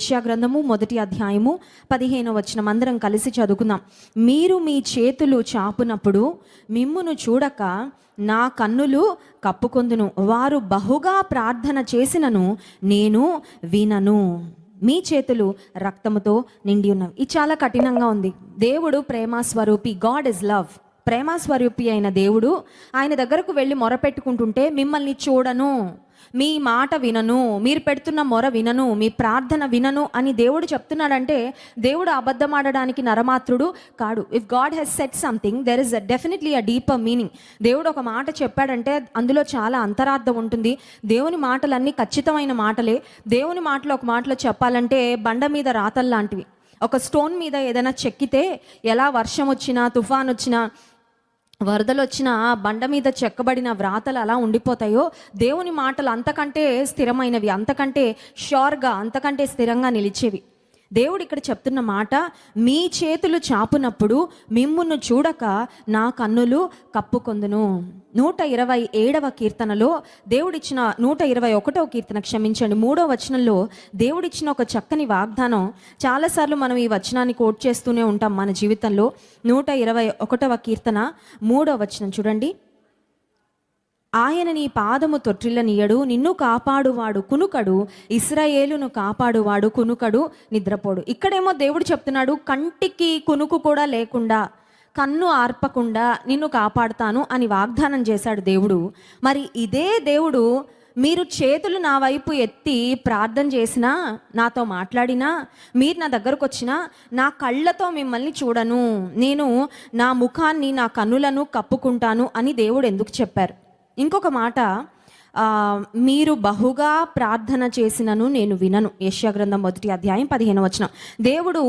యెషయా గ్రంథము మొదటి అధ్యాయము పదిహేను వచ్చిన అందరం కలిసి చదువుకుందాం. మీరు మీ చేతులు చాపునప్పుడు మిమ్మును చూడక నా కన్నులు కప్పుకొందును. వారు బహుగా ప్రార్థన చేసినను నేను వినను. మీ చేతులు రక్తముతో నిండి ఉన్నవి. ఇది చాలా కఠినంగా ఉంది. దేవుడు ప్రేమ స్వరూపి గాడ్ ఇస్ లవ్ ప్రేమ స్వరూపి అయిన దేవుడు ఆయన దగ్గరకు వెళ్ళి మొరపెట్టుకుంటుంటే మిమ్మల్ని చూడను. మీ మాట వినను మీరు పెడుతున్న మొర వినను మీ ప్రార్థన వినను అని దేవుడు చెప్తున్నాడంటే దేవుడు అబద్ధం ఆడడానికి నరమాత్రుడు కాడు. If God has set something there is definitely a deeper meaning దేవుడు ఒక మాట చెప్పాడంటే అందులో చాలా అంతరార్థం ఉంటుంది. దేవుని మాటలన్నీ ఖచ్చితమైన మాటలే. దేవుని మాటలు ఒక మాటలో చెప్పాలంటే బండ మీద రాతల్లాంటివి. ఒక స్టోన్ మీద ఏదైనా చెక్కితే ఎలా వర్షం వచ్చినా తుఫాన్ వచ్చినా వరదలు వచ్చిన బండ మీద చెక్కబడిన వ్రాతలు అలా ఉండిపోతాయో దేవుని మాటలు అంతకంటే స్థిరమైనవి అంతకంటే షోర్గా అంతకంటే స్థిరంగా నిలిచేవి. దేవుడు ఇక్కడ చెప్తున్న మాట మీ చేతులు చాపునప్పుడు మిమ్మును చూడక నా కన్నులు కప్పుకొందును. నూట ఇరవై ఏడవ కీర్తనలో దేవుడిచ్చిన నూట ఇరవై ఒకటవ కీర్తన క్షమించండి మూడో వచనంలో దేవుడిచ్చిన ఒక చక్కని వాగ్దానం. చాలాసార్లు మనం ఈ వచనాన్ని కోట్ చేస్తూనే ఉంటాం మన జీవితంలో. నూట ఇరవై ఒకటవ కీర్తన మూడో వచనం చూడండి. ఆయన నీ పాదము తొట్టిల్లనీయడు నిన్ను కాపాడువాడు కునుకడు ఇస్రాయేలును కాపాడువాడు కునుకడు నిద్రపోడు. ఇక్కడేమో దేవుడు చెప్తున్నాడు కంటికి కునుకు కూడా లేకుండా కన్ను ఆర్పకుండా నిన్ను కాపాడుతాను అని వాగ్దానం చేశాడు దేవుడు. మరి ఇదే దేవుడు మీరు చేతులు నా వైపు ఎత్తి ప్రార్థన చేసినా నాతో మాట్లాడినా మీరు నా దగ్గరకు వచ్చినా నా కళ్ళతో మిమ్మల్ని చూడను. నేను నా ముఖాన్ని నా కన్నులను కప్పుకుంటాను అని దేవుడు ఎందుకు చెప్పారు? ఇంకొక మాట మీరు బహుగా ప్రార్థన చేసినను నేను వినను. యెషయా గ్రంథం మొదటి అధ్యాయం పదిహేను వచ్చిన దేవుడు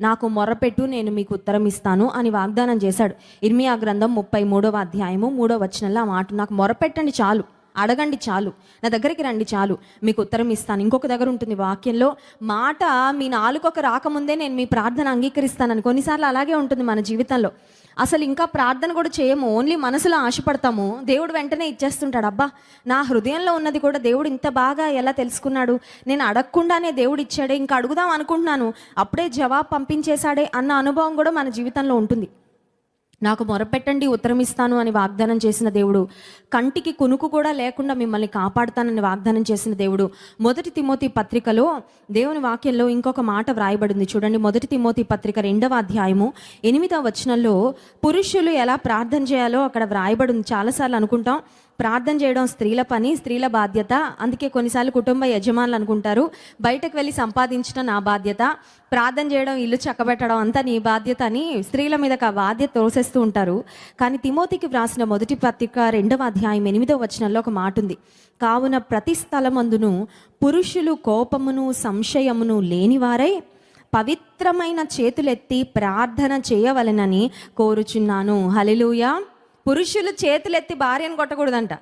నాకు మొరపెట్టు నేను మీకు ఉత్తరం ఇస్తాను అని వాగ్దానం చేశాడు. ఇర్మియా గ్రంథం ముప్పై మూడవ అధ్యాయము మూడవ వచనంలో ఆ మాట నాకు మొరపెట్టండి చాలు అడగండి చాలు నా దగ్గరికి రండి చాలు మీకు ఉత్తరం ఇస్తాను. ఇంకొక దగ్గర ఉంటుంది వాక్యంలో మాట మీ నాలుకొక రాకముందే నేను మీ ప్రార్థన అంగీకరిస్తానని. కొన్నిసార్లు అలాగే ఉంటుంది మన జీవితంలో. అసలు ఇంకా ప్రార్థన కూడా చేయము ఓన్లీ మనసులో ఆశపడతాము. దేవుడు వెంటనే ఇచ్చేస్తుంటాడు అబ్బా నా హృదయంలో ఉన్నది కూడా దేవుడు ఇంత బాగా ఎలా తెలుసుకున్నాడు? నేను అడగకుండానే దేవుడు ఇచ్చాడే ఇంకా అడుగుదాం అనుకుంటున్నాను. అప్పుడే జవాబు పంపించేశాడే అన్న అనుభవం కూడా మన జీవితంలో ఉంటుంది. నాకు మొరపెట్టండి ఉత్తరం ఇస్తాను అని వాగ్దానం చేసిన దేవుడు. కంటికి కునుకు కూడా లేకుండా మిమ్మల్ని కాపాడుతానని వాగ్దానం చేసిన దేవుడు. మొదటి తిమోతి పత్రికలో దేవుని వాక్యంలో ఇంకొక మాట వ్రాయబడింది. చూడండి మొదటి తిమోతి పత్రిక రెండవ అధ్యాయము ఎనిమిదవ వచనంలో పురుషులు ఎలా ప్రార్థన చేయాలో అక్కడ వ్రాయబడింది. చాలాసార్లు అనుకుంటాం ప్రార్థన చేయడం స్త్రీల పని స్త్రీల బాధ్యత. అందుకే కొన్నిసార్లు కుటుంబ యజమానులు అనుకుంటారు బయటకు వెళ్ళి సంపాదించడం నా బాధ్యత. ప్రార్థన చేయడం ఇల్లు చక్కబెట్టడం అంతా నీ బాధ్యత అని స్త్రీల మీద ఆ బాధ్యత తోసేస్తూ ఉంటారు. కానీ తిమోతికి వ్రాసిన మొదటి పత్రిక రెండవ అధ్యాయం ఎనిమిదవ వచనంలో ఒక మాట ఉంది. కావున ప్రతి స్థలమందును పురుషులు కోపమును సంశయమును లేనివారై పవిత్రమైన చేతులెత్తి ప్రార్థన చేయవలెనని కోరుచున్నాను. హలిలుయా పురుషులు చేతులెత్తి భార్యను కొట్టకూడదంట.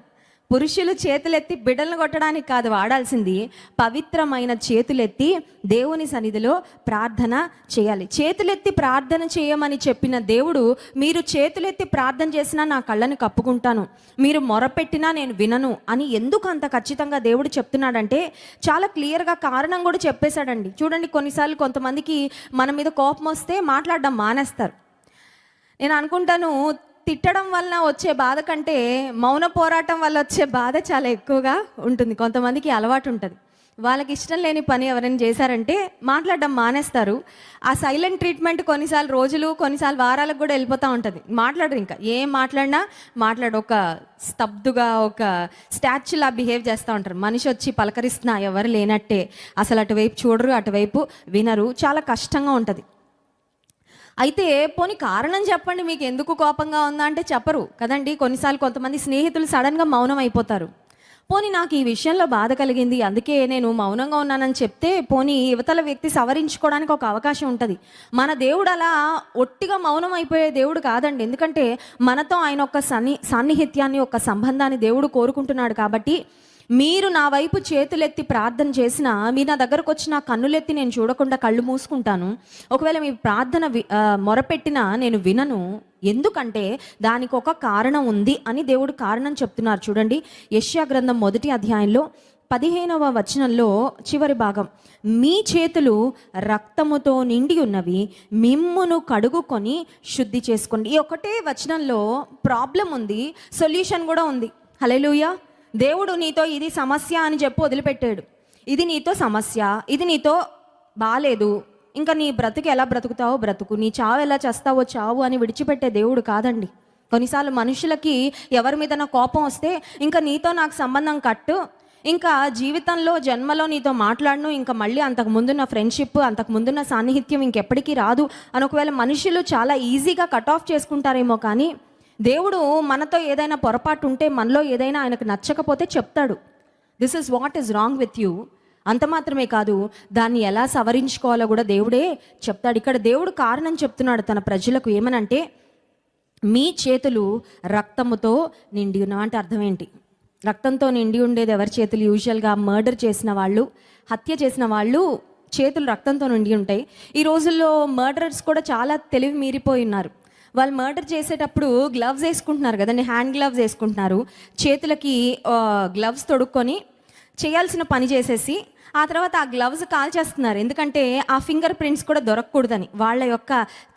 పురుషులు చేతులెత్తి బిడ్డలను కొట్టడానికి కాదు వాడాల్సింది పవిత్రమైన చేతులెత్తి దేవుని సన్నిధిలో ప్రార్థన చేయాలి. చేతులెత్తి ప్రార్థన చేయమని చెప్పిన దేవుడు మీరు చేతులెత్తి ప్రార్థన చేసినా నా కళ్ళను కప్పుకుంటాను. మీరు మొరపెట్టినా నేను వినను అని ఎందుకు అంత ఖచ్చితంగా దేవుడు చెప్తున్నాడంటే చాలా క్లియర్గా కారణం కూడా చెప్పేశాడండి. చూడండి కొన్నిసార్లు కొంతమందికి మన మీద కోపం వస్తే మాట్లాడడం మానేస్తారు. నేను అనుకుంటాను తిట్టడం వలన వచ్చే బాధ కంటే మౌన పోరాటం వల్ల వచ్చే బాధ చాలా ఎక్కువగా ఉంటుంది. కొంతమందికి అలవాటు ఉంటుంది. వాళ్ళకి ఇష్టం లేని పని ఎవరైనా చేశారంటే మాట్లాడడం మానేస్తారు. ఆ సైలెంట్ ట్రీట్మెంట్ కొన్నిసార్లు రోజులు కొన్నిసార్లు వారాలకు కూడా వెళ్ళిపోతూ ఉంటుంది. మాట్లాడరు ఇంకా. ఏం మాట్లాడినా మాట్లాడు. ఒక స్తబ్దుగా ఒక స్టాచ్యులా బిహేవ్ చేస్తూ ఉంటారు. మనిషి వచ్చి పలకరిస్తున్నా ఎవరు లేనట్టే. అసలు అటువైపు చూడరు అటువైపు వినరు. చాలా కష్టంగా ఉంటుంది. అయితే పోనీ కారణం చెప్పండి మీకు ఎందుకు కోపంగా ఉందా అంటే చెప్పరు కదండి. కొన్నిసార్లు కొంతమంది స్నేహితులు సడన్గా మౌనం అయిపోతారు. పోనీ నాకు ఈ విషయంలో బాధ కలిగింది అందుకే నేను మౌనంగా ఉన్నానని చెప్తే పోనీ యువతల వ్యక్తి సవరించుకోవడానికి ఒక అవకాశం ఉంటుంది. మన దేవుడు అలా ఒట్టిగా మౌనం అయిపోయే దేవుడు కాదండి. ఎందుకంటే మనతో ఆయన ఒక సన్ని సాన్నిహిత్యాన్ని ఒక సంబంధాన్ని దేవుడు కోరుకుంటున్నాడు కాబట్టి మీరు నా వైపు చేతులెత్తి ప్రార్థన చేసినా మీరు నా దగ్గరకు వచ్చి నా కన్నులెత్తి నేను చూడకుండా కళ్ళు మూసుకుంటాను. ఒకవేళ మీ ప్రార్థన మొరపెట్టినా నేను వినను. ఎందుకంటే దానికి ఒక కారణం ఉంది అని దేవుడు కారణం చెప్తున్నారు. చూడండి యష్యా గ్రంథం మొదటి అధ్యాయంలో పదిహేనవ వచనంలో చివరి భాగం. మీ చేతులు రక్తముతో నిండి ఉన్నవి మిమ్మును కడుగుకొని శుద్ధి చేసుకోండి. ఈ ఒకటే వచనంలో ప్రాబ్లం ఉంది సొల్యూషన్ కూడా ఉంది. హలెలుయ దేవుడు నీతో ఇది సమస్య అని చెప్పి వదిలిపెట్టాడు. ఇది నీతో సమస్య ఇది నీతో బాగాలేదు ఇంకా నీ బ్రతుకు ఎలా బ్రతుకుతావో బ్రతుకు. నీ చావు ఎలా చేస్తావో చావు అని విడిచిపెట్టే దేవుడు కాదండి. కొన్నిసార్లు మనుషులకి ఎవరి మీద కోపం వస్తే ఇంకా నీతో నాకు సంబంధం కట్టు. ఇంకా జీవితంలో జన్మలో నీతో మాట్లాడను. ఇంకా మళ్ళీ అంతకు ముందున్న ఫ్రెండ్షిప్ అంతకు ముందున్న సాన్నిహిత్యం ఇంకెప్పటికీ రాదు. అని ఒకవేళ మనుషులు చాలా ఈజీగా కట్ ఆఫ్ చేసుకుంటారేమో కానీ దేవుడు మనతో ఏదైనా పొరపాటు ఉంటే మనలో ఏదైనా ఆయనకు నచ్చకపోతే చెప్తాడు. This is what is wrong with you అంత మాత్రమే కాదు దాన్ని ఎలా సవరించుకోవాలో కూడా దేవుడే చెప్తాడు. ఇక్కడ దేవుడు కారణం చెప్తున్నాడు తన ప్రజలకు ఏమనంటే మీ చేతులు రక్తముతో నిండి ఉన్న అంటే అర్థం ఏంటి? రక్తంతో నిండి ఉండేది ఎవరి చేతులు? యూజువల్గా మర్డర్ చేసిన వాళ్ళు హత్య చేసిన వాళ్ళు చేతులు రక్తంతో నిండి ఉంటాయి. ఈ రోజుల్లో మర్డరర్స్ కూడా చాలా తెలివి మీరిపోయి ఉన్నారు. వాళ్ళు మర్డర్ చేసేటప్పుడు గ్లవ్స్ వేసుకుంటున్నారు కదండి హ్యాండ్ గ్లవ్స్ వేసుకుంటున్నారు. చేతులకి గ్లవ్స్ తొడుక్కొని చేయాల్సిన పని చేసేసి ఆ తర్వాత ఆ గ్లవ్స్ కాల్చేస్తున్నారు ఎందుకంటే ఆ ఫింగర్ ప్రింట్స్ కూడా దొరకకూడదని. వాళ్ళ యొక్క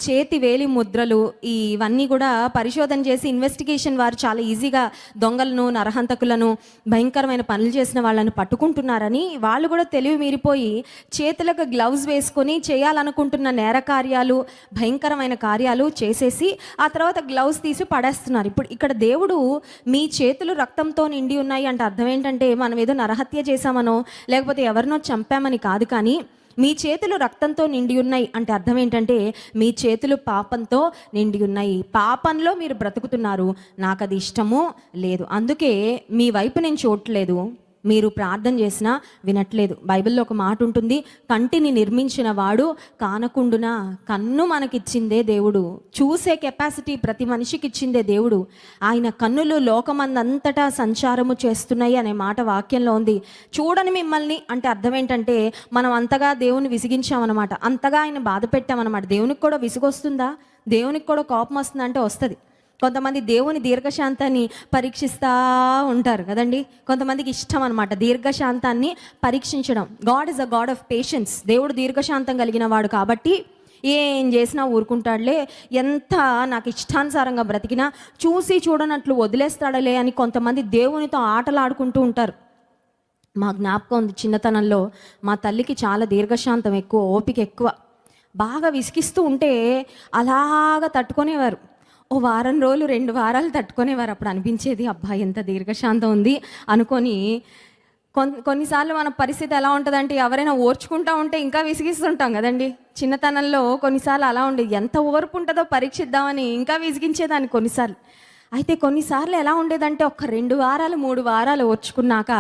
చేతి వేలి ముద్రలు ఇవన్నీ కూడా పరిశోధన చేసి ఇన్వెస్టిగేషన్ వారు చాలా ఈజీగా దొంగలను నరహంతకులను భయంకరమైన పనులు చేసిన వాళ్ళని పట్టుకుంటున్నారని వాళ్ళు కూడా తెలివి మీరిపోయి చేతులకు గ్లవ్స్ వేసుకొని చేయాలనుకుంటున్న నేర కార్యాలు భయంకరమైన కార్యాలు చేసేసి ఆ తర్వాత గ్లవ్స్ తీసి పడేస్తున్నారు. ఇప్పుడు ఇక్కడ దేవుడు మీ చేతులు రక్తంతో నిండి ఉన్నాయి అంటే అర్థం ఏంటంటే మనం ఏదో నరహత్య చేశామనో లేకపోతే ఎవరు ఎవరినో చంపామని కాదు కానీ మీ చేతులు రక్తంతో నిండి ఉన్నాయి అంటే అర్థం ఏంటంటే మీ చేతులు పాపంతో నిండి ఉన్నాయి. పాపంలో మీరు బ్రతుకుతున్నారు. నాకు అది ఇష్టము లేదు. అందుకే మీ వైపు నేను చూడట్లేదు. మీరు ప్రార్థన చేసినా వినట్లేదు. బైబిల్లో ఒక మాట ఉంటుంది కంటిని నిర్మించిన వాడు కానకుండునా కన్ను మనకిచ్చిందే దేవుడు. చూసే కెపాసిటీ ప్రతి మనిషికి ఇచ్చిందే దేవుడు. ఆయన కన్నులు లోకమందంతటా సంచారము చేస్తున్నాయి అనే మాట వాక్యంలో ఉంది. చూడని మిమ్మల్ని అంటే అర్థం ఏంటంటే మనం అంతగా దేవుని విసిగించామన్నమాట. అంతగా ఆయన బాధ పెట్టామన్నమాట దేవునికి కూడా విసుగొస్తుందా? దేవునికి కూడా కోపం వస్తుందా అంటే వస్తుంది. కొంతమంది దేవుని దీర్ఘశాంతాన్ని పరీక్షిస్తూ ఉంటారు కదండి? కొంతమందికి ఇష్టం అనమాట దీర్ఘశాంతాన్ని పరీక్షించడం. God is a God of patience దేవుడు దీర్ఘశాంతం కలిగిన వాడు కాబట్టి ఏం చేసినా ఊరుకుంటాడులే. ఎంత నాకు ఇష్టానుసారంగా బ్రతికినా చూసి చూడనట్లు వదిలేస్తాడలే అని కొంతమంది దేవునితో ఆటలాడుకుంటూ ఉంటారు. మా జ్ఞాపకం ఉంది చిన్నతనంలో మా తల్లికి చాలా దీర్ఘశాంతం ఎక్కువ ఓపిక ఎక్కువ. బాగా విసిగిస్తూ ఉంటే అలాగా తట్టుకునేవారు. ఓ వారం రోజులు రెండు వారాలు తట్టుకునేవారు. అప్పుడు అనిపించేది అబ్బా ఎంత దీర్ఘశాంతం ఉంది అనుకొని. కొన్ కొన్నిసార్లు మన పరిస్థితి ఎలా ఉంటుందంటే ఎవరైనా ఓర్చుకుంటా ఉంటే ఇంకా విసిగిస్తుంటాం కదండి. చిన్నతనంలో కొన్నిసార్లు అలా ఉండేది ఎంత ఓర్పు ఉంటుందో పరీక్షిద్దామని ఇంకా విసిగించేదాన్ని కొన్నిసార్లు. అయితే కొన్నిసార్లు ఎలా ఉండేదంటే ఒక రెండు వారాలు మూడు వారాలు ఓర్చుకున్నాక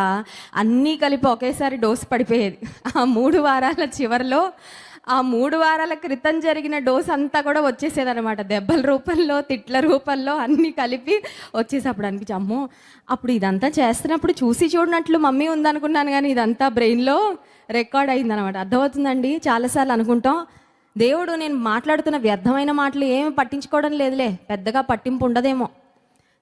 అన్నీ కలిపి ఒకేసారి డోసు పడిపోయేది. ఆ మూడు వారాల చివరిలో ఆ మూడు వారాల క్రితం జరిగిన డోస్ అంతా కూడా వచ్చేసేది అనమాట దెబ్బల రూపంలో తిట్ల రూపంలో అన్నీ కలిపి వచ్చేసప్పడానికి అనిపించి అమ్మో అప్పుడు ఇదంతా చేస్తున్నప్పుడు చూసి చూడనట్లు మమ్మీ ఉందనుకున్నాను కానీ ఇదంతా బ్రెయిన్లో రికార్డ్ అయిందనమాట అర్థమవుతుందండి? చాలాసార్లు అనుకుంటాం. దేవుడు నేను మాట్లాడుతున్న వ్యర్థమైన మాటలు ఏమి పట్టించుకోవడం లేదులే. పెద్దగా పట్టింపు ఉండదేమో.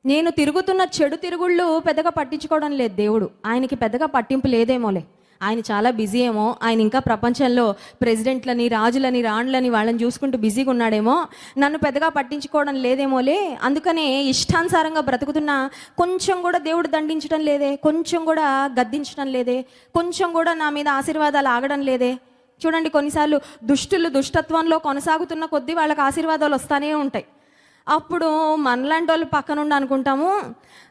నేను తిరుగుతున్న చెడు తిరుగుళ్ళు పెద్దగా పట్టించుకోవడం లేదు దేవుడు. ఆయనకి పెద్దగా పట్టింపు లేదేమోలే. ఆయన చాలా బిజీ ఏమో. ఆయన ఇంకా ప్రపంచంలో ప్రెసిడెంట్లని రాజులని రాణులని వాళ్ళని చూసుకుంటూ బిజీగా ఉన్నాడేమో. నన్ను పెద్దగా పట్టించుకోవడం లేదేమోలే. అందుకనే ఇష్టానుసారంగా బ్రతుకుతున్నా కొంచెం కూడా దేవుడు దండించడం లేదే. కొంచెం కూడా గద్దించడం లేదే. కొంచెం కూడా నా మీద ఆశీర్వాదాలు ఆగడం లేదే. చూడండి కొన్నిసార్లు దుష్టులు దుష్టత్వంలో కొనసాగుతున్న కొద్దీ వాళ్ళకి ఆశీర్వాదాలు వస్తూనే ఉంటాయి. అప్పుడు మనలాంటి వాళ్ళు పక్కనుండి అనుకుంటాము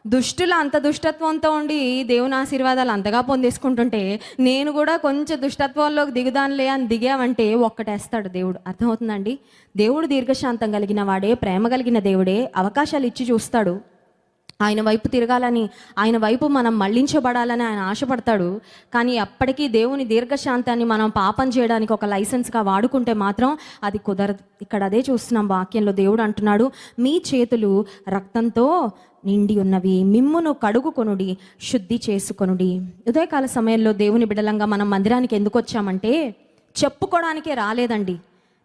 దుష్టులు అంత దుష్టత్వంతో ఉండి దేవుని ఆశీర్వాదాలు అంతగా పొందేసుకుంటుంటే నేను కూడా కొంచెం దుష్టత్వంలోకి దిగుదానులే అని దిగామంటే ఒక్కటేస్తాడు దేవుడు. అర్థమవుతుందండి? దేవుడు దీర్ఘశాంతం కలిగిన వాడే ప్రేమ కలిగిన దేవుడే అవకాశాలు ఇచ్చి చూస్తాడు. ఆయన వైపు తిరగాలని ఆయన వైపు మనం మళ్ళించబడాలని ఆయన ఆశపడతాడు. కానీ అప్పటికీ దేవుని దీర్ఘశాంతాన్ని మనం పాపం చేయడానికి ఒక లైసెన్స్గా వాడుకుంటే మాత్రం అది కుదరదు. ఇక్కడ అదే చూస్తున్నాం వాక్యంలో దేవుడు అంటున్నాడు మీ చేతులు రక్తంతో నిండి ఉన్నవి మిమ్మును కడుగుకొనుడి శుద్ధి చేసుకొనుడి. ఉదయకాల సమయంలో దేవుని బిడలంగా మనం మందిరానికి ఎందుకు వచ్చామంటే చెప్పుకోవడానికే రాలేదండి.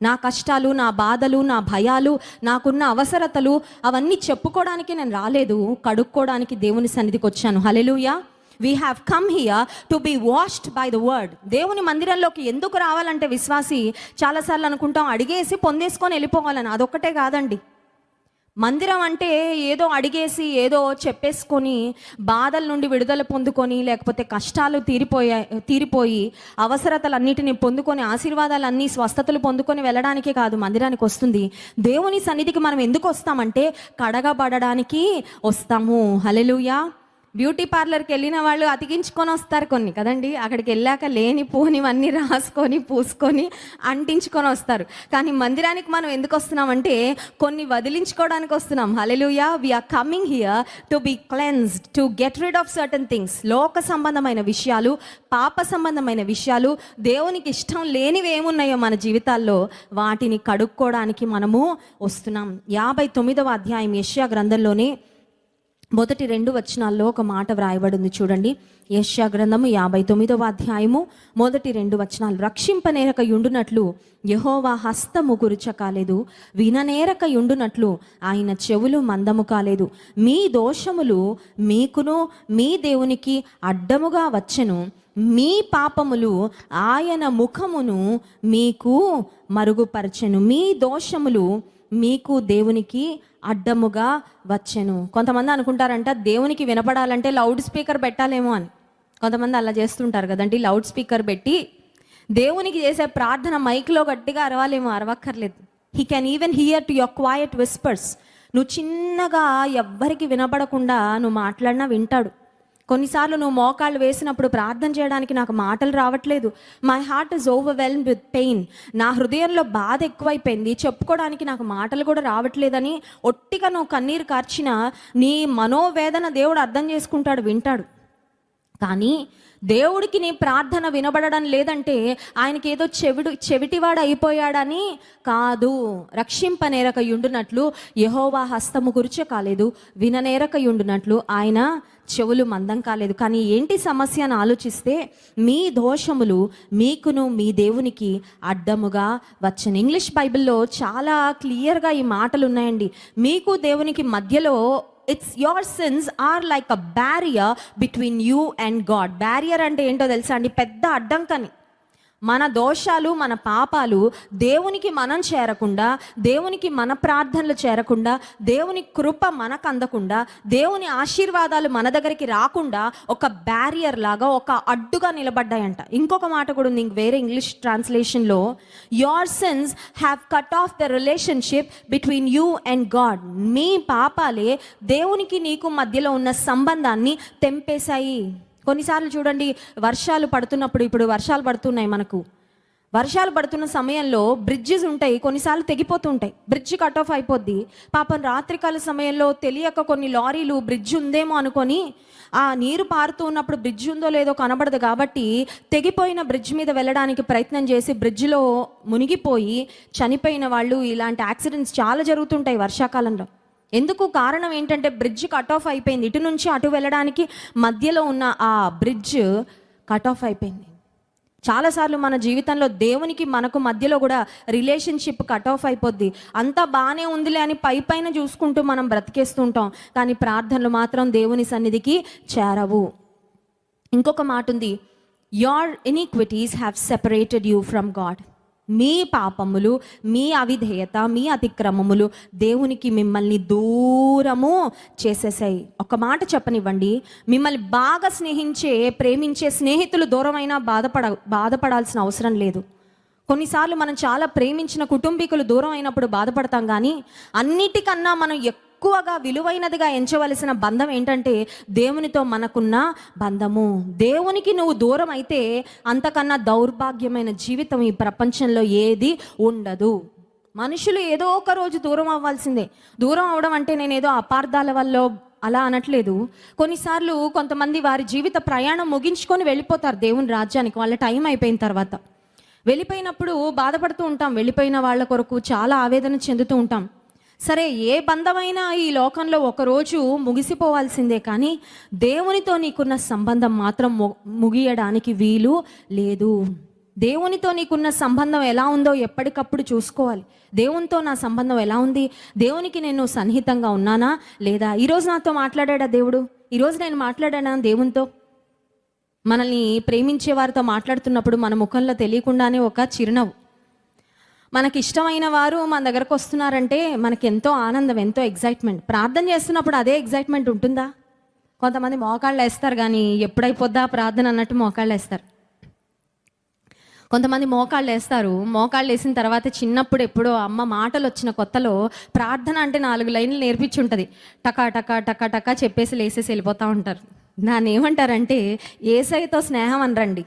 నా కష్టాలు నా బాధలు నా భయాలు నాకున్న అవసరతలు అవన్నీ చెప్పుకోవడానికి నేను రాలేదు కడుక్కోవడానికి దేవుని సన్నిధికి వచ్చాను. Hallelujah we have come here to be washed by the word దేవుని మందిరంలోకి ఎందుకు రావాలంటే విశ్వాసి చాలాసార్లు అనుకుంటాం అడిగేసి పొందేసుకొని వెళ్ళిపోవాలని. అదొక్కటే కాదండి. మందిరం అంటే ఏదో అడిగేసి ఏదో చెప్పేసుకొని బాధల నుండి విడుదల పొందుకొని లేకపోతే కష్టాలు తీరిపోయాయి తీరిపోయి అవసరతలన్నిటిని పొందుకొని ఆశీర్వాదాలన్నీ స్వస్థతలు పొందుకొని వెళ్ళడానికే కాదు మందిరానికి వస్తుంది. దేవుని సన్నిధికి మనం ఎందుకు వస్తామంటే కడగబడడానికి వస్తాము. హలెలుయా బ్యూటీ పార్లర్కి వెళ్ళిన వాళ్ళు అతికించుకొని వస్తారు కొన్ని కదండి? అక్కడికి వెళ్ళాక లేని పోనివన్నీ రాసుకొని పూసుకొని అంటించుకొని వస్తారు. కానీ మందిరానికి మనం ఎందుకు వస్తున్నామంటే కొన్ని వదిలించుకోవడానికి వస్తున్నాం. Hallelujah we are coming here to be cleansed to get rid of certain things లోక సంబంధమైన విషయాలు పాప సంబంధమైన విషయాలు దేవునికి ఇష్టం లేనివి ఏమున్నాయో మన జీవితాల్లో వాటిని కడుక్కోవడానికి మనము వస్తున్నాం. యాభై తొమ్మిదవ అధ్యాయం యష్యా గ్రంథంలోనే మొదటి రెండు వచనాల్లో ఒక మాట వ్రాయబడింది చూడండి. యశ్యా గ్రంథము యాభై తొమ్మిదవ అధ్యాయము మొదటి రెండు వచనాలు. రక్షింపనేరక యుండునట్లు యహోవా హస్తము గురుచ కాలేదు. విననేరక యుండునట్లు ఆయన చెవులు మందము కాలేదు. మీ దోషములు మీకును మీ దేవునికి అడ్డముగా వచ్చెను. మీ పాపములు ఆయన ముఖమును మీకు మరుగుపరచెను. మీ దోషములు మీకు దేవునికి అడ్డముగా వచ్చెను. కొంతమంది అనుకుంటారంట దేవునికి వినపడాలంటే లౌడ్ స్పీకర్ పెట్టాలేమో అని. కొంతమంది అలా చేస్తుంటారు కదండి లౌడ్ స్పీకర్ పెట్టి దేవునికి చేసే ప్రార్థన మైక్లో గట్టిగా అరవాలేమో అరవక్కర్లేదు. He can even hear to your quiet whispers నువ్వు చిన్నగా ఎవ్వరికి వినపడకుండా నువ్వు మాట్లాడినా వింటాడు. కొన్నిసార్లు నువ్వు మోకాళ్ళు వేసినప్పుడు ప్రార్థన చేయడానికి నాకు మాటలు రావట్లేదు. My heart is overwhelm with pain నా హృదయంలో బాధ ఎక్కువైపోయింది. చెప్పుకోవడానికి నాకు మాటలు కూడా రావట్లేదని ఒట్టిగా నువ్వు కన్నీరు కార్చిన నీ మనోవేదన దేవుడు అర్థం చేసుకుంటాడు వింటాడు. కానీ దేవుడికి నీ ప్రార్థన వినబడడం లేదంటే ఆయనకి ఏదో చెవిడు చెవిటివాడు అయిపోయాడని కాదు. రక్షింపనేరక యుండునట్లు యహోవా హస్తము గురిచే కాలేదు విననేరక యుండునట్లు ఆయన చెవులు మందం కాలేదు. కానీ ఏంటి సమస్య అని ఆలోచిస్తే మీ దోషములు మీకును మీ దేవునికి అడ్డముగా వచ్చను ఇంగ్లీష్ బైబిల్లో చాలా క్లియర్గా ఈ మాటలు ఉన్నాయండి మీకు దేవునికి మధ్యలో it's your sins are like a barrier between you and God barrier అంటే ఏంటో తెలుసా అండి? పెద్ద అడ్డంకని. మన దోషాలు మన పాపాలు దేవునికి మనం చేరకుండా దేవునికి మన ప్రార్థనలు చేరకుండా దేవుని కృప మనకు అందకుండా దేవుని ఆశీర్వాదాలు మన దగ్గరికి రాకుండా ఒక బ్యారియర్ లాగా ఒక అడ్డుగా నిలబడ్డాయంట. ఇంకొక మాట కూడా ఉంది ఇంక వేరే English ట్రాన్స్లేషన్లో your sins have cut off the relationship between you and God మీ పాపాలే దేవునికి నీకు మధ్యలో ఉన్న సంబంధాన్ని తెంపేశాయి. కొన్నిసార్లు చూడండి వర్షాలు పడుతున్నప్పుడు ఇప్పుడు వర్షాలు పడుతున్నాయి మనకు. వర్షాలు పడుతున్న సమయంలో బ్రిడ్జెస్ ఉంటాయి కొన్నిసార్లు తెగిపోతుంటాయి. బ్రిడ్జ్ కట్ ఆఫ్ అయిపోద్ది. పాపం రాత్రికాల సమయంలో తెలియక కొన్ని లారీలు బ్రిడ్జ్ ఉందేమో అనుకొని ఆ నీరు పారుతూ ఉన్నప్పుడు బ్రిడ్జ్ ఉందో లేదో కనబడదు కాబట్టి తెగిపోయిన బ్రిడ్జ్ మీద వెళ్ళడానికి ప్రయత్నం చేసి బ్రిడ్జ్లో మునిగిపోయి చనిపోయిన వాళ్ళు ఇలాంటి యాక్సిడెంట్స్ చాలా జరుగుతుంటాయి వర్షాకాలంలో. ఎందుకు కారణం ఏంటంటే బ్రిడ్జ్ కట్ ఆఫ్ అయిపోయింది. ఇటు నుంచి అటు వెళ్ళడానికి మధ్యలో ఉన్న ఆ బ్రిడ్జ్ కట్ ఆఫ్ అయిపోయింది. చాలాసార్లు మన జీవితంలో దేవునికి మనకు మధ్యలో కూడా రిలేషన్షిప్ కట్ ఆఫ్ అయిపోద్ది. అంతా బాగానే ఉందిలే అని పై పైన చూసుకుంటూ మనం బ్రతికేస్తుంటాం. కానీ ప్రార్థనలు మాత్రం దేవుని సన్నిధికి చేరవు. ఇంకొక మాట ఉంది. Your iniquities have separated you from God మీ పాపములు మీ అవిధేయత మీ అతిక్రమములు దేవునికి మిమ్మల్ని దూరము చేసేసాయి ఒక మాట చెప్పనివ్వండి. మిమ్మల్ని బాగా స్నేహించే ప్రేమించే స్నేహితులు దూరమైనా బాధపడ బాధపడాల్సిన అవసరం లేదు. కొన్నిసార్లు మనం చాలా ప్రేమించిన కుటుంబీకులు దూరం అయినప్పుడు బాధపడతాం కానీ అన్నిటికన్నా మనం ఎక్కువగా విలువైనదిగా ఎంచవలసిన బంధం ఏంటంటే దేవునితో మనకున్న బంధము. దేవునికి నువ్వు దూరం అయితే అంతకన్నా దౌర్భాగ్యమైన జీవితం ఈ ప్రపంచంలో ఏది ఉండదు. మనుషులు ఏదో ఒక రోజు దూరం అవ్వాల్సిందే. దూరం అవడం అంటే నేను ఏదో అపార్థాల వల్ల అలా అనట్లేదు. కొన్నిసార్లు కొంతమంది వారి జీవిత ప్రయాణం ముగించుకొని వెళ్ళిపోతారు దేవుని రాజ్యానికి. వాళ్ళ టైం అయిపోయిన తర్వాత. వెళ్ళిపోయినప్పుడు బాధపడుతూ ఉంటాం. వెళ్ళిపోయిన వాళ్ళ కొరకు చాలా ఆవేదన చెందుతూ ఉంటాం. సరే ఏ బంధమైనా ఈ లోకంలో ఒకరోజు ముగిసిపోవాల్సిందే కానీ దేవునితో నీకున్న సంబంధం మాత్రం ము- ముగియడానికి వీలు లేదు. దేవునితో నీకున్న సంబంధం ఎలా ఉందో ఎప్పటికప్పుడు చూసుకోవాలి. దేవునితో నా సంబంధం ఎలా ఉంది? దేవునికి నేను సన్నిహితంగా ఉన్నానా? లేదా? ఈరోజు నాతో మాట్లాడాడా దేవుడు? ఈరోజు నేను మాట్లాడానా దేవునితో? మనల్ని ప్రేమించే వారితో మాట్లాడుతున్నప్పుడు మన ముఖంలో తెలియకుండానే ఒక చిరునవ్వు. మనకి ఇష్టమైన వారు మన దగ్గరకు వస్తున్నారంటే మనకి ఎంతో ఆనందం ఎంతో ఎగ్జైట్మెంట్ ప్రార్థన చేస్తున్నప్పుడు అదే ఎగ్జైట్మెంట్ ఉంటుందా? కొంతమంది మోకాళ్ళు వేస్తారు కానీ ఎప్పుడైపోద్దా ప్రార్థన అన్నట్టు మోకాళ్ళు వేస్తారు కొంతమంది మోకాళ్ళు వేస్తారు మోకాళ్ళు వేసిన తర్వాత చిన్నప్పుడు ఎప్పుడో అమ్మ మాటలు వచ్చిన కొత్తలో ప్రార్థన అంటే నాలుగు లైన్లు నేర్పించి ఉంటుంది టకా టకా టకా టకా చెప్పేసి లేసేసి వెళ్ళిపోతూ ఉంటారు. దాన్ని ఏమంటారంటే ఏసైతో స్నేహం అనరండి.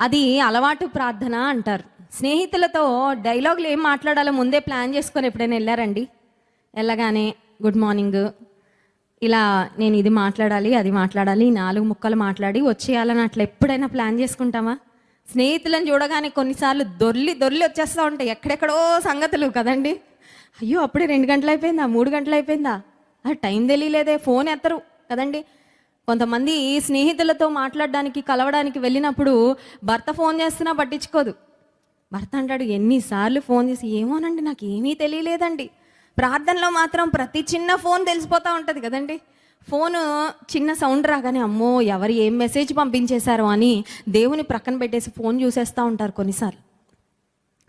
అది అలవాటు ప్రార్థన అంటారు. స్నేహితులతో డైలాగులు ఏం మాట్లాడాలో ముందే ప్లాన్ చేసుకొని ఎప్పుడైనా వెళ్ళారండి? వెళ్ళగానే గుడ్ మార్నింగ్. ఇలా నేను ఇది మాట్లాడాలి అది మాట్లాడాలి నాలుగు ముక్కలు మాట్లాడి వచ్చేయాలని అట్లా ఎప్పుడైనా ప్లాన్ చేసుకుంటామా? స్నేహితులను చూడగానే కొన్నిసార్లు దొర్లి దొర్లి వచ్చేస్తూ ఉంటాయి. ఎక్కడెక్కడో సంగతులు కదండి. అయ్యో అప్పుడే రెండు గంటలు అయిపోయిందా? మూడు గంటలు అయిపోయిందా? అది టైం తెలియలేదే ఫోన్ ఎత్తరు కదండి. కొంతమంది స్నేహితులతో మాట్లాడడానికి కలవడానికి వెళ్ళినప్పుడు భర్త ఫోన్ చేస్తున్నా పట్టించుకోదు. భర్త అంటాడు ఎన్నిసార్లు ఫోన్ చేసి ఏమోనండి నాకు ఏమీ తెలియలేదండి. ప్రార్థనలో మాత్రం ప్రతి చిన్న ఫోన్ తెలిసిపోతూ ఉంటుంది కదండి. ఫోన్ చిన్న సౌండ్ రాగానే అమ్మో ఎవరు ఏం మెసేజ్ పంపించేశారో? అని దేవుని ప్రక్కన పెట్టేసి ఫోన్ చూసేస్తూ ఉంటారు కొన్నిసార్లు.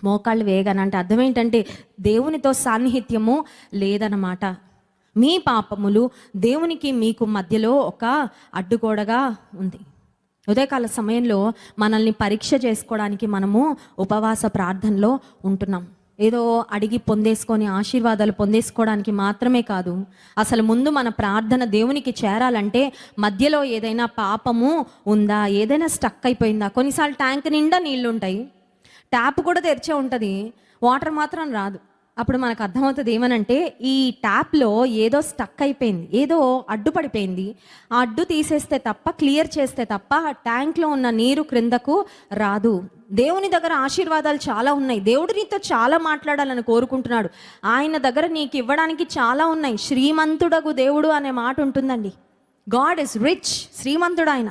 మోకాళ్ళు వేగాను అంటే అర్థం ఏంటంటే దేవునితో సాన్నిహిత్యము లేదన్నమాట. మీ పాపములు దేవునికి మీకు మధ్యలో ఒక అడ్డుగోడగా ఉంది. ఉదయకాల సమయంలో మనల్ని పరీక్ష చేసుకోవడానికి మనము ఉపవాస ప్రార్థనలో ఉంటున్నాం. ఏదో అడిగి పొందేసుకొని ఆశీర్వాదాలు పొందేసుకోవడానికి మాత్రమే కాదు అసలు ముందు మన ప్రార్థన దేవునికి చేరాలంటే మధ్యలో ఏదైనా పాపము ఉందా ఏదైనా స్టక్ అయిపోయిందా? కొన్నిసార్లు ట్యాంక్ నిండా నీళ్ళు ఉంటాయి ట్యాప్ కూడా తెరిచే ఉంటుంది. వాటర్ మాత్రం రాదు. అప్పుడు మనకు అర్థమవుతుంది ఏమనంటే ఈ ట్యాప్లో ఏదో స్టక్ అయిపోయింది ఏదో అడ్డుపడిపోయింది ఆ అడ్డు తీసేస్తే తప్ప క్లియర్ చేస్తే తప్ప ఆ ట్యాంక్లో ఉన్న నీరు క్రిందకు రాదు. దేవుని దగ్గర ఆశీర్వాదాలు చాలా ఉన్నాయి. దేవుడు నీతో చాలా మాట్లాడాలని కోరుకుంటున్నాడు. ఆయన దగ్గర నీకు ఇవ్వడానికి చాలా ఉన్నాయి. శ్రీమంతుడగు దేవుడు అనే మాట ఉంటుందండి. గాడ్ ఇస్ రిచ్ శ్రీమంతుడు ఆయన.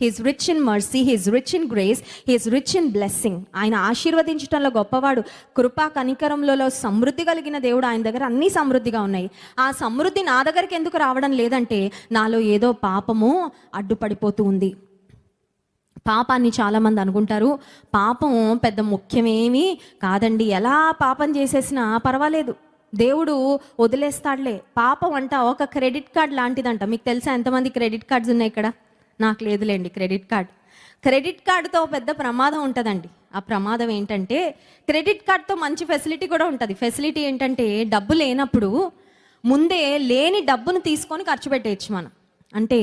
He is rich in mercy he is rich in grace he is rich in blessing ఆయన ఆశీర్వదించడంలో గొప్పవాడు కృపా కనికరంలో సమృద్ధి కలిగిన దేవుడు ఆయన దగ్గర అన్ని సమృద్ధిగా ఉన్నాయి. ఆ సమృద్ధి నా దగ్గరికి ఎందుకు రావడం లేదంటే నాలో ఏదో పాపము అడ్డుపడిపోతూ ఉంది. పాపాన్ని చాలామంది అనుకుంటారు పాపం పెద్ద ముఖ్యమేమీ కాదండి. ఎలా పాపం చేసేసినా పర్వాలేదు. దేవుడు వదిలేస్తాడులే. పాపం అంట ఒక క్రెడిట్ కార్డ్ లాంటిదంట. మీకు తెలుసా ఎంతమంది క్రెడిట్ కార్డ్స్ ఉన్నాయి ఇక్కడ? నాకు లేదులేండి క్రెడిట్ కార్డ్. క్రెడిట్ కార్డుతో పెద్ద ప్రమాదం ఉంటుందండి. ఆ ప్రమాదం ఏంటంటే క్రెడిట్ కార్డ్తో మంచి ఫెసిలిటీ కూడా ఉంటుంది. ఫెసిలిటీ ఏంటంటే డబ్బు లేనప్పుడు ముందే లేని డబ్బును తీసుకొని ఖర్చు పెట్టేయచ్చు మనం. అంటే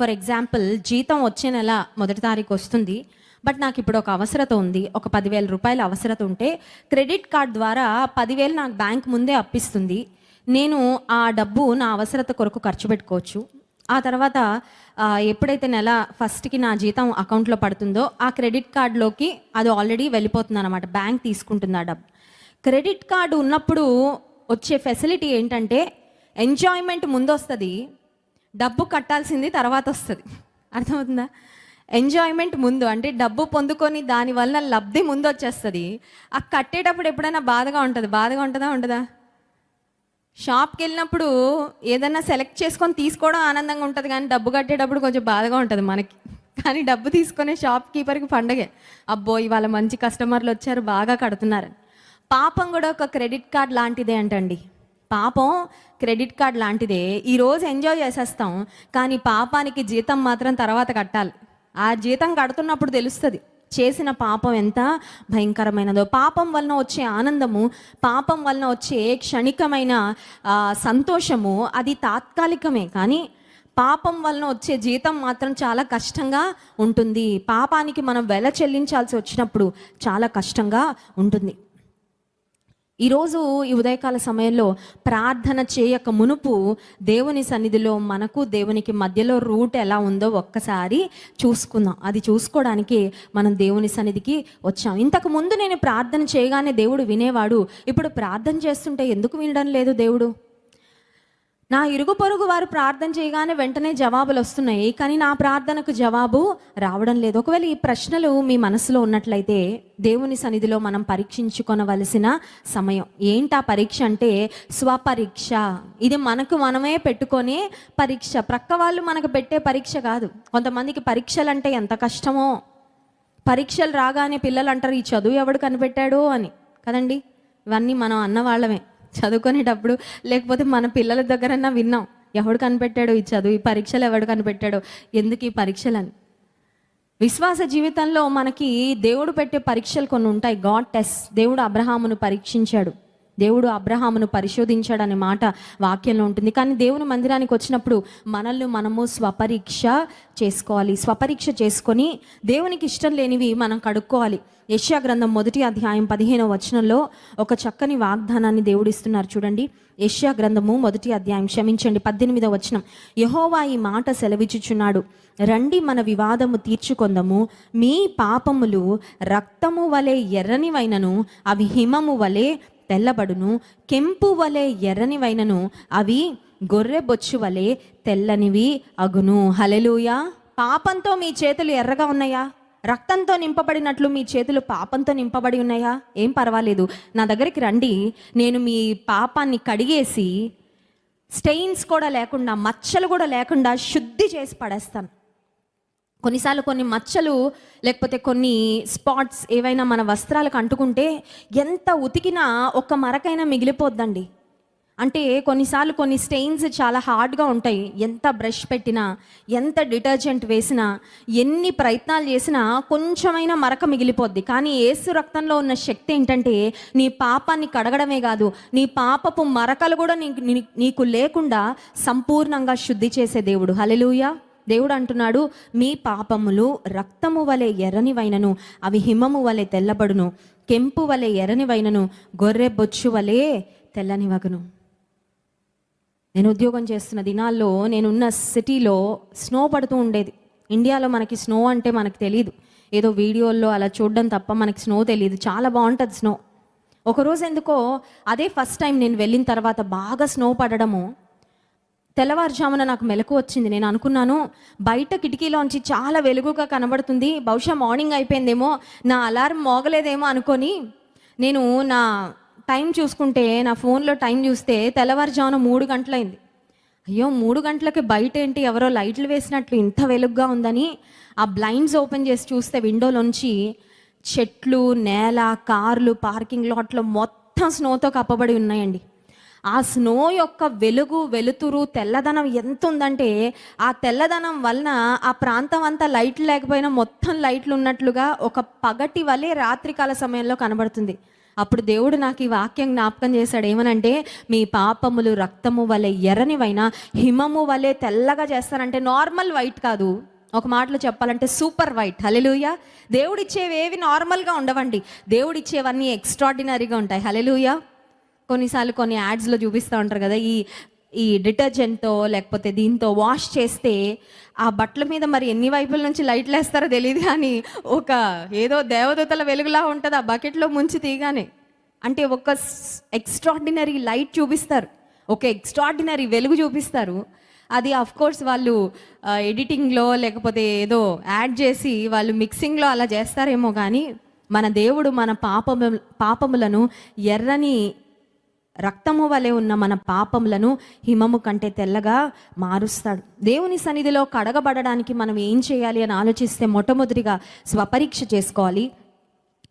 ఫర్ ఎగ్జాంపుల్ జీతం వచ్చే నెల మొదటి తారీఖు వస్తుంది బట్ నాకు ఇప్పుడు ఒక అవసరత ఉంది ఒక పదివేల రూపాయల అవసరత ఉంటే క్రెడిట్ కార్డ్ ద్వారా పదివేలు నాకు బ్యాంక్ ముందే అప్పిస్తుంది. నేను ఆ డబ్బు నా అవసరత కొరకు ఖర్చు పెట్టుకోవచ్చు. ఆ తర్వాత ఎప్పుడైతే నెల ఫస్ట్కి నా జీతం అకౌంట్లో పడుతుందో ఆ క్రెడిట్ కార్డులోకి అది ఆల్రెడీ వెళ్ళిపోతుంది అనమాట బ్యాంక్ తీసుకుంటుంది ఆ డబ్బు. క్రెడిట్ కార్డు ఉన్నప్పుడు వచ్చే ఫెసిలిటీ ఏంటంటే ఎంజాయ్మెంట్ ముందు వస్తుంది డబ్బు కట్టాల్సింది తర్వాత వస్తుంది అర్థమవుతుందా? ఎంజాయ్మెంట్ ముందు అంటే డబ్బు పొందుకొని దానివల్ల లబ్ధి ముందు వచ్చేస్తుంది ఆ కట్టేటప్పుడు ఎప్పుడైనా బాధగా ఉంటుంది. బాధగా ఉంటుందా ఉంటుందా షాప్కి వెళ్ళినప్పుడు ఏదైనా సెలెక్ట్ చేసుకొని తీసుకోవడం ఆనందంగా ఉంటుంది కానీ డబ్బు కట్టేటప్పుడు కొంచెం బాధగా ఉంటుంది మనకి. కానీ డబ్బు తీసుకునే షాప్ కీపర్కి పండగే. అబ్బో ఇవాళ మంచి కస్టమర్లు వచ్చారు బాగా కడుతున్నారు పాపం కూడా ఒక క్రెడిట్ కార్డ్ లాంటిదే అంటండి. పాపం క్రెడిట్ కార్డ్ లాంటిదే. ఈరోజు ఎంజాయ్ చేసేస్తాం కానీ పాపానికి జీతం మాత్రం తర్వాత కట్టాలి. ఆ జీతం కడుతున్నప్పుడు తెలుస్తుంది. చేసిన పాపం ఎంత భయంకరమైనదో. పాపం వలన వచ్చే ఆనందము పాపం వలన వచ్చే క్షణికమైన సంతోషము అది తాత్కాలికమే. కానీ పాపం వలన వచ్చే జీతం మాత్రం చాలా కష్టంగా ఉంటుంది. పాపానికి మనం వెల చెల్లించాల్సి వచ్చినప్పుడు చాలా కష్టంగా ఉంటుంది. ఈరోజు ఈ ఉదయకాల సమయంలో ప్రార్థన చేయక మునుపు దేవుని సన్నిధిలో మనకు దేవునికి మధ్యలో రూట్ ఎలా ఉందో ఒక్కసారి చూసుకుందాం. అది చూసుకోవడానికి మనం దేవుని సన్నిధికి వచ్చాం. ఇంతకు ముందు నేను ప్రార్థన చేయగానే దేవుడు వినేవాడు ఇప్పుడు ప్రార్థన చేస్తుంటే ఎందుకు వినడం లేదు దేవుడు? నా ఇరుగు పొరుగు వారు ప్రార్థన చేయగానే వెంటనే జవాబులు వస్తున్నాయి. కానీ నా ప్రార్థనకు జవాబు రావడం లేదు. ఒకవేళ ఈ ప్రశ్నలు మీ మనసులో ఉన్నట్లయితే దేవుని సన్నిధిలో మనం పరీక్షించుకొనవలసిన సమయం. ఏంటా పరీక్ష అంటే స్వపరీక్ష. ఇది మనకు మనమే పెట్టుకొని పరీక్ష. ప్రక్క వాళ్ళు మనకు పెట్టే పరీక్ష కాదు. కొంతమందికి పరీక్షలు అంటే ఎంత కష్టమో. పరీక్షలు రాగానే పిల్లలు అంటారు ఈ చదువు ఎవడు కనిపెట్టాడు? అని. కదండి? ఇవన్నీ మనం అన్నవాళ్ళమే. చదువుకునేటప్పుడు లేకపోతే మన పిల్లల దగ్గరన్నా విన్నాం. ఎవడు కనిపెట్టాడు? ఈ చదువు ఈ పరీక్షలు ఎవడు కనిపెట్టాడు? ఎందుకు ఈ పరీక్షలు అని విశ్వాస జీవితంలో మనకి దేవుడు పెట్టే పరీక్షలు కొన్ని ఉంటాయి. God test. దేవుడు అబ్రహామును పరీక్షించాడు. దేవుడు అబ్రహామును పరిశోధించాడనే మాట వాక్యంలో ఉంటుంది. కానీ దేవుని మందిరానికి వచ్చినప్పుడు మనల్ని మనము స్వపరీక్ష చేసుకోవాలి. స్వపరీక్ష చేసుకొని దేవునికి ఇష్టం లేనివి మనం కడుక్కోవాలి. యశ్యా గ్రంథం మొదటి అధ్యాయం పదిహేనవ వచనంలో ఒక చక్కని వాగ్దానాన్ని దేవుడిస్తున్నారు చూడండి. యశ్యా గ్రంథము మొదటి అధ్యాయం క్షమించండి పద్దెనిమిదవ వచనం. యహోవా ఈ మాట సెలవిచ్చుచున్నాడు. రండి మన వివాదము తీర్చుకొందము. మీ పాపములు రక్తము వలె ఎర్రనివైనను అవి హిమము వలె తెల్లబడును కెంపు వలె ఎర్రనివైనను అవి గొర్రె బొచ్చు వలె తెల్లనివి అగును. హలెలుయా పాపంతో మీ చేతులు ఎర్రగా ఉన్నాయా? రక్తంతో నింపబడినట్లు మీ చేతులు పాపంతో నింపబడి ఉన్నాయా? ఏం పర్వాలేదు. నా దగ్గరికి రండి. నేను మీ పాపాన్ని కడిగేసి స్టెయిన్స్ కూడా లేకుండా మచ్చలు కూడా లేకుండా శుద్ధి చేసి పడేస్తాను. కొన్నిసార్లు కొన్ని మచ్చలు లేకపోతే కొన్ని స్పాట్స్ ఏవైనా మన వస్త్రాలకు అంటుకుంటే ఎంత ఉతికినా ఒక్క మరకైనా మిగిలిపోద్దండి. అంటే కొన్నిసార్లు కొన్ని స్టెయిన్స్ చాలా హార్డ్గా ఉంటాయి. ఎంత బ్రష్ పెట్టినా ఎంత డిటర్జెంట్ వేసినా ఎన్ని ప్రయత్నాలు చేసినా కొంచెమైనా మరక మిగిలిపోద్ది. కానీ ఏసు రక్తంలో ఉన్న శక్తి ఏంటంటే నీ పాపాన్ని కడగడమే కాదు నీ పాపపు మరకలు కూడా నీకు నీకు లేకుండా సంపూర్ణంగా శుద్ధి చేసే దేవుడు. హలెలుయా దేవుడు అంటున్నాడు మీ పాపములు రక్తము వలె ఎర్రనివైనను అవి హిమము వలె తెల్లబడును కెంపు వలె ఎర్రనివైనను గొర్రె బొచ్చు వలె తెల్లనివగను. నేను ఉద్యోగం చేస్తున్న దినాల్లో నేనున్న సిటీలో స్నో పడుతూ ఉండేది. ఇండియాలో మనకి స్నో అంటే మనకు తెలియదు ఏదో వీడియోల్లో అలా చూడడం తప్ప మనకి స్నో తెలియదు చాలా బాగుంటుంది స్నో. ఒకరోజు ఎందుకో అదే ఫస్ట్ టైం నేను వెళ్ళిన తర్వాత బాగా స్నో పడడము తెల్లవారుజామున నాకు మెలకు వచ్చింది. నేను అనుకున్నాను బయట కిటికీలోంచి చాలా వెలుగుగా కనబడుతుంది. బహుశా మార్నింగ్ అయిపోయిందేమో నా అలారం మోగలేదేమో అనుకొని నేను నా టైం చూసుకుంటే నా ఫోన్లో టైం చూస్తే తెల్లవారుజామున మూడు గంటలైంది. అయ్యో మూడు గంటలకి బయట ఏంటి ఎవరో లైట్లు వేసినట్లు ఇంత వెలుగుగా ఉందని ఆ బ్లైండ్స్ ఓపెన్ చేసి చూస్తే విండోలోంచి చెట్లు నేల కార్లు పార్కింగ్ లాట్లో మొత్తం స్నోతో కప్పబడి ఉన్నాయండి. ఆ స్నో యొక్క వెలుగు వెలుతురు తెల్లదనం ఎంత ఉందంటే ఆ తెల్లదనం వలన ఆ ప్రాంతం అంతా లైట్లు లేకపోయినా మొత్తం లైట్లు ఉన్నట్లుగా ఒక పగటి వలె రాత్రికాల సమయంలో కనబడుతుంది. అప్పుడు దేవుడు నాకు ఈ వాక్యం జ్ఞాపకం చేశాడు. ఏమనంటే మీ పాపములు రక్తము వలె ఎర్రనివైనా హిమము వలె తెల్లగా చేస్తారంటే నార్మల్ వైట్ కాదు. ఒక మాటలో చెప్పాలంటే సూపర్ వైట్. హలెలుయ దేవుడిచ్చేవి ఏవి నార్మల్గా ఉండవండి. దేవుడిచ్చేవన్నీ ఎక్స్ట్రాడినరీగా ఉంటాయి. హలెలుయా కొన్నిసార్లు కొన్ని యాడ్స్లో చూపిస్తూ ఉంటారు కదా ఈ ఈ డిటర్జెంట్తో లేకపోతే దీంతో వాష్ చేస్తే ఆ బట్టల మీద మరి ఎన్ని వైపుల నుంచి లైట్లు వేస్తారో తెలియదు కానీ ఒక ఏదో దేవదూతల వెలుగులా ఉంటుంది ఆ బకెట్లో ముంచి తీయగానే. అంటే ఒక ఎక్స్ట్రాడినరీ లైట్ చూపిస్తారు. ఒక ఎక్స్ట్రాడినరీ వెలుగు చూపిస్తారు. అది అఫ్ కోర్స్ వాళ్ళు ఎడిటింగ్లో లేకపోతే ఏదో యాడ్ చేసి వాళ్ళు మిక్సింగ్లో అలా చేస్తారేమో కానీ మన దేవుడు మన పాపము పాపములను ఎర్రని రక్తము వలె ఉన్న మన పాపములను హిమము కంటే తెల్లగా మారుస్తాడు. దేవుని సన్నిధిలో కడగబడడానికి మనం ఏం చేయాలి అని ఆలోచిస్తే మొట్టమొదటిగా స్వపరీక్ష చేసుకోవాలి.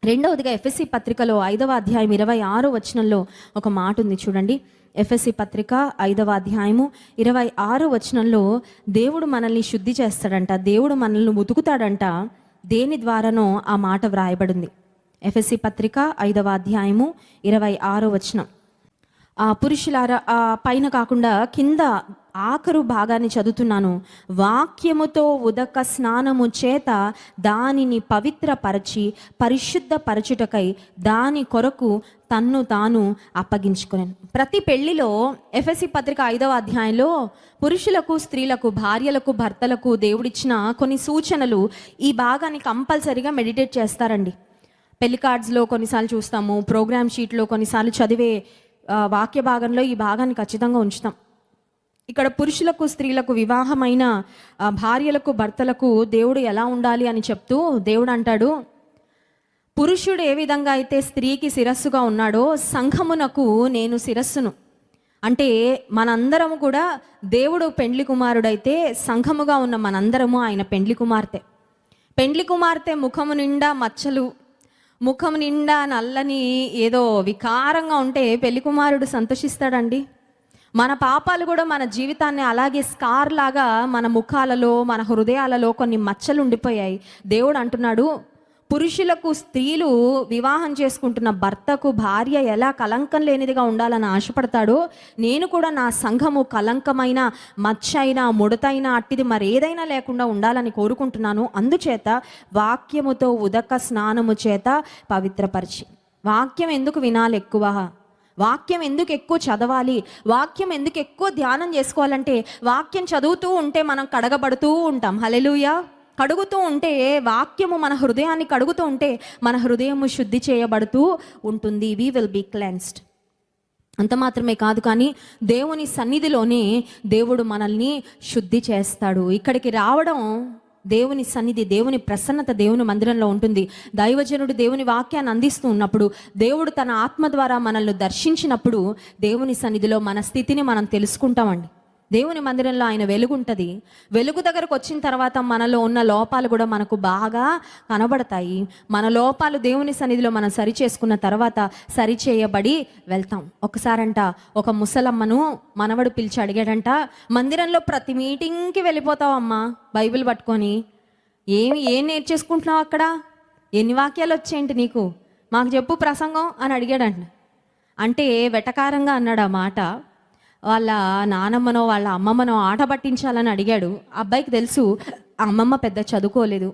రెండవదిగా ఎఫ్ఎస్సి పత్రికలో ఐదవ అధ్యాయం ఇరవై ఆరు వచనంలో ఒక మాట ఉంది చూడండి. ఎఫ్ఎస్సి పత్రిక ఐదవ అధ్యాయము ఇరవై ఆరు వచనంలో దేవుడు మనల్ని శుద్ధి చేస్తాడంట దేవుడు మనల్ని ఉతుకుతాడంట. దేని ద్వారానో ఆ మాట వ్రాయబడింది. ఎఫ్ఎస్సి పత్రిక ఐదవ అధ్యాయము ఇరవై ఆరో వచనం. పురుషులారా పైన కాకుండా కింద ఆఖరు భాగాన్ని చదువుతున్నాను. వాక్యముతో ఉదక స్నానము చేత దానిని పవిత్రపరచి పరిశుద్ధపరచుటకై దాని కొరకు తన్ను తాను అప్పగించుకున్నాను ప్రతి పెళ్ళిలో ఎఫ్ఎస్సి పత్రిక ఐదవ అధ్యాయంలో పురుషులకు స్త్రీలకు భార్యలకు భర్తలకు దేవుడిచ్చిన కొన్ని సూచనలు ఈ భాగాన్ని కంపల్సరీగా మెడిటేట్ చేస్తారండి. పెళ్ళి కార్డ్స్లో కొన్నిసార్లు చూస్తాము ప్రోగ్రామ్ షీట్లో కొన్నిసార్లు చదివే వాక్య భాగంలో ఈ భాగాన్ని ఖచ్చితంగా ఉంచుతాం. ఇక్కడ పురుషులకు స్త్రీలకు వివాహమైన భార్యలకు భర్తలకు దేవుడు ఎలా ఉండాలి అని చెప్తూ దేవుడు అంటాడు పురుషుడు ఏ విధంగా అయితే స్త్రీకి శిరస్సుగా ఉన్నాడో సంఘమునకు నేను శిరస్సును. అంటే మనందరము కూడా దేవుడు పెండ్లి కుమారుడైతే సంఘముగా ఉన్న మనందరము ఆయన పెండ్లి కుమార్తె. పెండ్లి కుమార్తె ముఖము నిండా మచ్చలు ముఖం నిండా నల్లని ఏదో వికారంగా ఉంటే పెళ్ళి కుమారుడు సంతోషిస్తాడండి. మన పాపాలు కూడా మన జీవితాన్ని అలాగే స్కార్ లాగా మన ముఖాలలో మన హృదయాలలో కొన్ని మచ్చలు ఉండిపోయాయి దేవుడు అంటున్నాడు పురుషులకు స్త్రీలు వివాహం చేసుకుంటున్న భర్తకు భార్య ఎలా కలంకం లేనిదిగా ఉండాలని ఆశపడతాడో నేను కూడా నా సంఘము కలంకమైన మచ్చైన ముడతైన అట్టిది మరేదైనా లేకుండా ఉండాలని కోరుకుంటున్నాను. అందుచేత వాక్యముతో ఉదక స్నానము చేత పవిత్రపరిచి. వాక్యం ఎందుకు వినాలి ఎక్కువ? వాక్యం ఎందుకు ఎక్కువ చదవాలి? వాక్యం ఎందుకు ఎక్కువ ధ్యానం చేసుకోవాలంటే వాక్యం చదువుతూ ఉంటే మనం కడగబడుతూ ఉంటాం. హలెలుయా కడుగుతూ ఉంటే వాక్యము మన హృదయాన్ని కడుగుతూ ఉంటే మన హృదయము శుద్ధి చేయబడుతూ ఉంటుంది. వి విల్ బీ క్లెన్స్డ్ అంత మాత్రమే కాదు కానీ దేవుని సన్నిధిలోనే దేవుడు మనల్ని శుద్ధి చేస్తాడు. ఇక్కడికి రావడం దేవుని సన్నిధి దేవుని ప్రసన్నత దేవుని మందిరంలో ఉంటుంది. దైవజనుడు దేవుని వాక్యాన్ని అందిస్తూ ఉన్నప్పుడు దేవుడు తన ఆత్మ ద్వారా మనల్ని దర్శించినప్పుడు దేవుని సన్నిధిలో మన స్థితిని మనం తెలుసుకుంటామండి. దేవుని మందిరంలో ఆయన వెలుగుంటుంది. వెలుగు దగ్గరకు వచ్చిన తర్వాత మనలో ఉన్న లోపాలు కూడా మనకు బాగా కనబడతాయి. మన లోపాలు దేవుని సన్నిధిలో మనం సరి చేసుకున్న తర్వాత సరి చేయబడి వెళ్తాం. ఒకసారంట ఒక ముసలమ్మను మనవడు పిలిచి అడిగాడంట మందిరంలో ప్రతి మీటింగ్కి వెళ్ళిపోతావమ్మా బైబిల్ పట్టుకొని. ఏమి ఏం నేర్చేసుకుంటున్నావు అక్కడ? ఎన్ని వాక్యాలు వచ్చేయంటి నీకు? మాకు చెప్పు ప్రసంగం అని అడిగాడంట. అంటే వెటకారంగా అన్నాడు ఆ మాట. వాళ్ళ నానమ్మనో వాళ్ళ అమ్మమ్మనో ఆట పట్టించాలని అడిగాడు. అబ్బాయికి తెలుసు అమ్మమ్మ పెద్ద చదువుకోలేదు.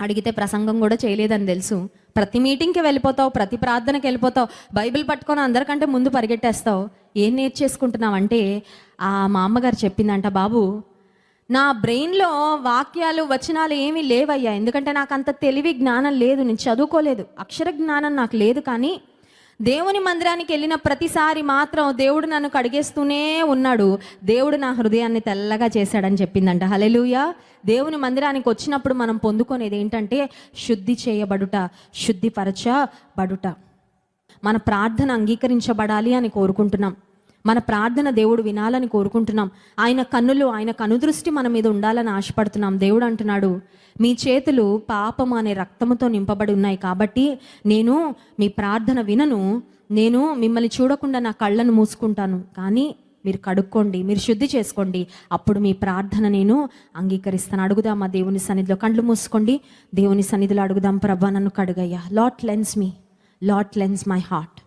అడిగితే ప్రసంగం కూడా చేయలేదని తెలుసు. ప్రతి మీటింగ్కి వెళ్ళిపోతావు ప్రతి ప్రార్థనకి వెళ్ళిపోతావు బైబిల్ పట్టుకొని అందరికంటే ముందు పరిగెట్టేస్తావు. ఏం నేర్చేసుకుంటున్నావు? అంటే ఆ మా అమ్మగారు చెప్పిందంట బాబు నా బ్రెయిన్లో వాక్యాలు వచనాలు ఏమీ లేవయ్యా. ఎందుకంటే నాకు అంత తెలివి జ్ఞానం లేదు. నేను చదువుకోలేదు. అక్షర జ్ఞానం నాకు లేదు కానీ దేవుని మందిరానికి వెళ్ళిన ప్రతిసారి మాత్రం దేవుడు నన్ను కడిగేస్తూనే ఉన్నాడు. దేవుడు నా హృదయాన్ని తెల్లగా చేశాడని చెప్పిందంట. హలెలుయ దేవుని మందిరానికి వచ్చినప్పుడు మనం పొందుకునేది ఏంటంటే శుద్ధి చేయబడుట శుద్ధిపరచబడుట. మన ప్రార్థన అంగీకరించబడాలి అని కోరుకుంటున్నాం. మన ప్రార్థన దేవుడు వినాలని కోరుకుంటున్నాం. ఆయన కన్నులు ఆయన కనుదృష్టి మన మీద ఉండాలని ఆశపడుతున్నాం. దేవుడు అంటున్నాడు మీ చేతులు పాపం అనే రక్తముతో నింపబడి ఉన్నాయి కాబట్టి నేను మీ ప్రార్థన వినను. నేను మిమ్మల్ని చూడకుండా నా కళ్ళను మూసుకుంటాను. కానీ మీరు కడుక్కోండి మీరు శుద్ధి చేసుకోండి. అప్పుడు మీ ప్రార్థన నేను అంగీకరిస్తాను. అడుగుదాం మా దేవుని సన్నిధిలో? కళ్ళు మూసుకోండి. దేవుని సన్నిధిలో అడుగుదాం. ప్రభా నన్ను కడుగయ్యా. Lord cleanse me Lord cleanse my heart